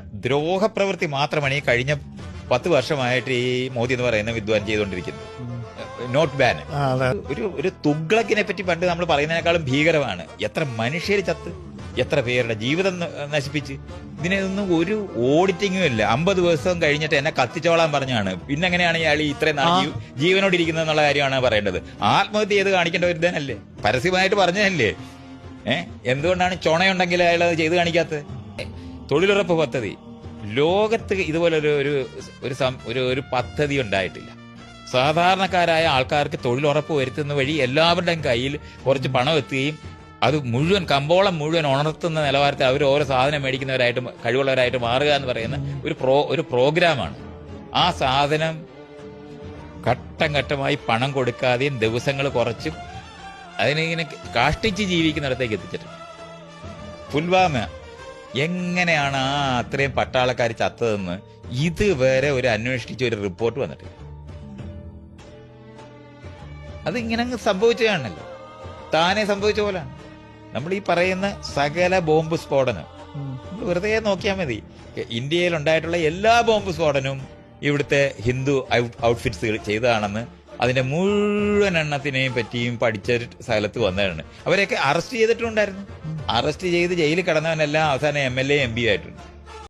ദ്രോഹപ്രവൃത്തി മാത്രമാണ് ഈ കഴിഞ്ഞ പത്ത് വർഷമായിട്ട് ഈ മോദി എന്ന് പറയുന്ന വിദ്വാൻ ചെയ്തുകൊണ്ടിരിക്കുന്നത്. Note ban. ഒരു ഒരു തുഗ്ലക്കിനെ പറ്റി പണ്ട് നമ്മൾ പറയുന്നതിനേക്കാളും ഭീകരമാണ്. എത്ര മനുഷ്യർ ചത്ത് എത്ര പേരുടെ ജീവിതം നശിപ്പിച്ച്. ഇതിനൊന്നും ഒരു ഓഡിറ്റിങ്ങും ഇല്ല. അമ്പത് ദിവസം കഴിഞ്ഞിട്ട് എന്നെ കത്തിച്ചോളാൻ പറഞ്ഞാണ്. പിന്നെ എങ്ങനെയാണ് ഇയാൾ ഈ ഇത്രയും നാൾ ജീവ- ജീവനോട് ഇരിക്കുന്നത് എന്നുള്ള കാര്യമാണ് പറയേണ്ടത്. ആത്മഹത്യ ചെയ്ത് കാണിക്കേണ്ട ഒരു ഇതേനല്ലേ പരസ്യമായിട്ട് പറഞ്ഞതല്ലേ? ഏഹ് എന്തുകൊണ്ടാണ് ചുണയുണ്ടെങ്കിൽ അയാൾ അത് ചെയ്ത് കാണിക്കാത്തത്? തൊഴിലുറപ്പ് പദ്ധതി. ലോകത്ത് ഇതുപോലെ ഒരു ഒരു ഒരു ഒരു പദ്ധതി ഉണ്ടായിട്ടില്ല. സാധാരണക്കാരായ ആൾക്കാർക്ക് തൊഴിലുറപ്പ് വരുത്തുന്ന വഴി എല്ലാവരുടെയും കയ്യിൽ കുറച്ച് പണം എത്തുകയും അത് മുഴുവൻ കമ്പോളം മുഴുവൻ ഉണർത്തുന്ന നിലവാരത്തിൽ അവർ ഓരോ സാധനം മേടിക്കുന്നവരായിട്ട് കഴിവുള്ളവരായിട്ട് മാറുക എന്ന് പറയുന്ന ഒരു പ്രോ ഒരു പ്രോഗ്രാമാണ്. ആ സാധനം ഘട്ടം ഘട്ടമായി പണം കൊടുക്കാതെയും ദിവസങ്ങൾ കുറച്ചും അതിനിങ്ങനെ കാഷ്ടിച്ച് ജീവിക്കുന്നിടത്തേക്ക് എത്തിച്ചിട്ടുണ്ട്. പുൽവാമ എങ്ങനെയാണ് ആ അത്രയും പട്ടാളക്കാർ ചത്തതെന്ന് ഇതുവരെ ഒരു അന്വേഷിച്ച ഒരു റിപ്പോർട്ട് വന്നിട്ടില്ല. അത് ഇങ്ങനെ സംഭവിച്ചതാണല്ലോ. താനെ സംഭവിച്ച പോലാണ്. നമ്മൾ ഈ പറയുന്ന സകല ബോംബ് സ്ഫോടനം. വെറുതെ നോക്കിയാൽ മതി. ഇന്ത്യയിൽ ഉണ്ടായിട്ടുള്ള എല്ലാ ബോംബ് സ്ഫോടനവും ഇവിടുത്തെ ഹിന്ദു ഔട്ട്ഫിറ്റ്സുകൾ ഔട്ട്ഫിറ്റ്സ് ചെയ്തതാണെന്ന് അതിന്റെ മുഴുവൻ എണ്ണത്തിനെയും പറ്റിയും പഠിച്ച സ്ഥലത്ത് വന്നതാണ്. അവരെയൊക്കെ അറസ്റ്റ് ചെയ്തിട്ടുണ്ടായിരുന്നു. അറസ്റ്റ് ചെയ്ത് ജയിലിൽ കിടന്നവനെല്ലാം അവസാനം M L A M P ആയിട്ടുണ്ട്.